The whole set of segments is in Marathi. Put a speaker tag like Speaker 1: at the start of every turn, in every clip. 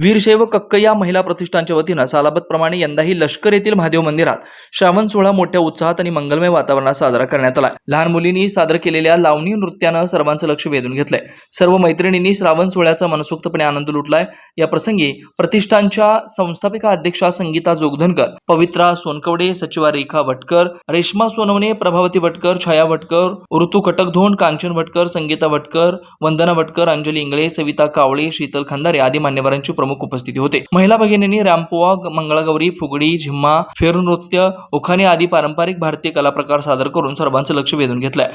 Speaker 1: वीरशैव कक्कया महिला प्रतिष्ठानच्या वतीनं सालाबतप्रमाणे यंदाही लष्कर येथील महादेव मंदिरात श्रावण सोहळा मोठ्या उत्साहात आणि मंगलमय वातावरणात साजरा करण्यात आला. लहान मुलींनी सादर केलेल्या लावणी नृत्यानं सर्वांचं लक्ष वेधून घेतलंय. सर्व मैत्रिणींनी श्रावण सोहळ्याचा मनसोक्तपणे आनंद लुटलाय. या प्रसंगी प्रतिष्ठानच्या संस्थापिका अध्यक्षा संगीता जोगधनकर पवित्रा सोनकवडे सचिवा रेखा भटकर रेश्मा सोनवणे प्रभावती भटकर छाया भटकर ऋतू कटकधोंड कांचन भटकर संगीता भटकर वंदना भटकर अंजली इंगळे सविता कावळे शीतल खंदारे आदी मान्यवरांची प्रमुख उपस्थिती होते. महिला भगिनींनी रामपोवा मंगळागौरी फुगडी झिम्मा फेरनृत्य उखाणे आदी पारंपरिक भारतीय कला प्रकार सादर करून सर्वांचं लक्ष वेधून घेतलंय.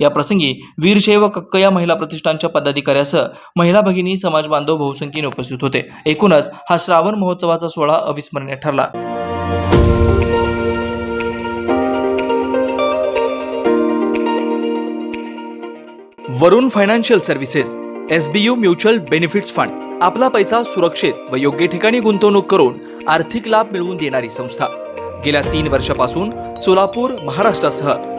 Speaker 1: या प्रसंगी वीरशैव कक्कया महिला प्रतिष्ठानच्या पदाधिकाऱ्यासह महिला भगिनी समाज बांधव बहुसंख्येने उपस्थित होते. एकूणच हा श्रावण महोत्सवाचा सोहळा अविस्मरणीय ठरला. Varun financial services S B U mutual benefits fund आपला पैसा सुरक्षित व योग्य ठिकाणी गुंतवणूक करून आर्थिक लाभ मिळवून देणारी संस्था. गेल्या तीन वर्षापासून सोलापूर महाराष्ट्रासह